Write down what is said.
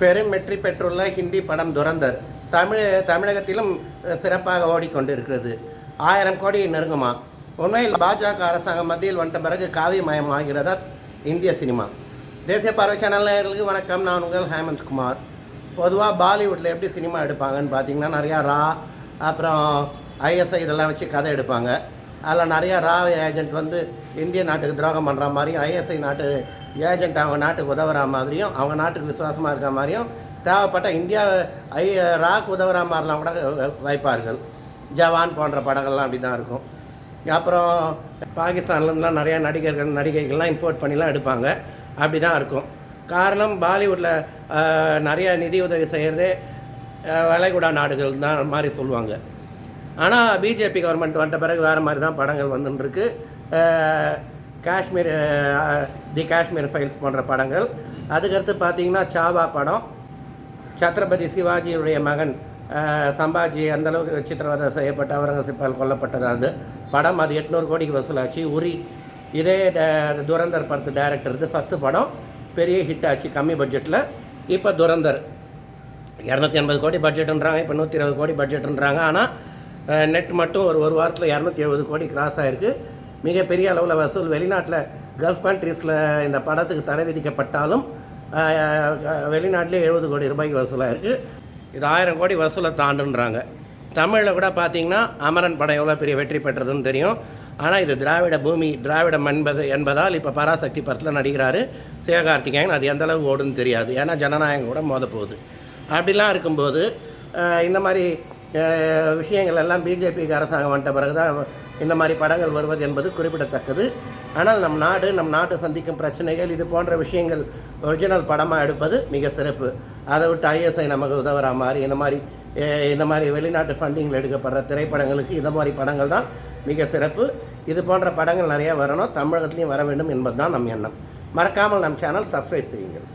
பெரும் வெற்றி பெற்றுள்ள ஹிந்தி படம் துரந்தர் தமிழ் தமிழகத்திலும் சிறப்பாக ஓடிக்கொண்டிருக்கிறது. ஆயிரம் கோடி நெருங்குமா? உண்மையில் பாஜக அரசாங்கம் மத்தியில் வந்த பிறகு காவியமயம் ஆகிறதா இந்திய சினிமா? தேசிய பார்வை சேனல் நேயர்களுக்கு வணக்கம். நான் உங்கள் ஹேமந்த் குமார். பொதுவாக பாலிவுட்டில் எப்படி சினிமா எடுப்பாங்கன்னு பார்த்தீங்கன்னா நிறையா ரா அப்புறம் ஐஎஸ்ஐ இதெல்லாம் வச்சு கதை எடுப்பாங்க. அதில் நிறையா ரா ஏஜென்ட் வந்து இந்திய நாட்டுக்கு துரோகம் பண்ணுற மாதிரி ஐஎஸ்ஐ நாட்டு ஏஜென்ட் அவங்க நாட்டுக்கு உதவுற மாதிரியும் அவங்க நாட்டுக்கு விசுவாசமாக இருக்க மாதிரியும் தேவைப்பட்ட இந்தியா ஐ ராக் உதவுற மாதிரிலாம் கூட வைப்பார்கள். ஜவான் போன்ற படங்கள்லாம் அப்படி தான் இருக்கும். அப்புறம் பாகிஸ்தான்லேருந்துலாம் நிறையா நடிகர்கள் நடிகைகள்லாம் இம்போர்ட் பண்ணிலாம் எடுப்பாங்க. அப்படி தான் இருக்கும். காரணம் பாலிவுட்டில் நிறைய நிதி உதவி செய்கிறதே வளைகுடா நாடுகள் தான் மாதிரி சொல்லுவாங்க. ஆனால் பிஜேபி கவர்மெண்ட் வந்த பிறகு வேறு மாதிரி தான் படங்கள் வந்துட்டுருக்கு காஷ்மீர் தி காஷ்மீர் ஃபைல்ஸ் போன்ற படங்கள். அதுக்கடுத்து பார்த்தீங்கன்னா சாவா படம். சத்ரபதி சிவாஜியுடைய மகன் சம்பாஜி அந்தளவுக்கு சித்திரவதை செய்யப்பட்ட அவுரங்கசீப்பால் கொல்லப்பட்டது அது. படம் அது எட்நூறு கோடிக்கு வசூலாச்சு. உரி இதே ட- துரந்தர் படத்து டைரக்டருக்கு ஃபஸ்ட்டு படம். பெரிய ஹிட் ஆச்சு கம்மி பட்ஜெட்டில் இப்போ துரந்தர். இரநூத்தி எண்பது கோடி பட்ஜெட்டுன்றாங்க இப்போ நூற்றி இருபது கோடி பட்ஜெட்டுன்றாங்க ஆனால் நெட் மட்டும் ஒரு ஒரு வாரத்தில் இரநூத்தி எழுபது கோடி கிராஸ் ஆகிருக்கு மிகப்பெரிய அளவில் வசூல். வெளிநாட்டில் கல்ஃப் கண்ட்ரீஸில் இந்த படத்துக்கு தடை விதிக்கப்பட்டாலும் வெளிநாட்டிலே எழுபது கோடி ரூபாய்க்கு வசூலாக இருக்குது இது ஆயிரம் கோடி வசூலை தாண்டுன்றாங்க. தமிழில் கூட பார்த்தீங்கன்னா அமரன் படம் எவ்வளோ பெரிய வெற்றி பெற்றதுன்னு தெரியும். ஆனால் இது திராவிட பூமி திராவிடம் என்பது என்பதால் இப்போ பராசக்தி படத்தில் நடிக்கிறாரு சிவகார்த்திகேயன். அது எந்த அளவுக்கு ஓடுன்னு தெரியாது. ஏன்னா ஜனநாயகம் கூட மோத போகுது. அப்படிலாம் இருக்கும்போது இந்த மாதிரி விஷயங்கள் எல்லாம் பிஜேபிக்கு அரசாங்கம் வந்த பிறகு தான் இந்த மாதிரி படங்கள் வருவது என்பது குறிப்பிடத்தக்கது. ஆனால் நம் நாடு நம் நாட்டு சந்திக்கும் பிரச்சனைகள் இது போன்ற விஷயங்கள் ஒரிஜினல் படமாக எடுப்பது மிக சிறப்பு. அதை விட்டு ஐஎஸ்ஐ நமக்கு உதவுற மாதிரி இந்த மாதிரி இந்த மாதிரி வெளிநாட்டு ஃபண்டிங்கில் எடுக்கப்படுற திரைப்படங்களுக்கு இந்த மாதிரி படங்கள் தான் மிக சிறப்பு. இது போன்ற படங்கள் நிறையா வரணும் தமிழகத்துலேயும் வர வேண்டும் என்பது தான் நம் எண்ணம். மறக்காமல் நம் சேனல் சப்ஸ்கிரைப் செய்யுங்கள்.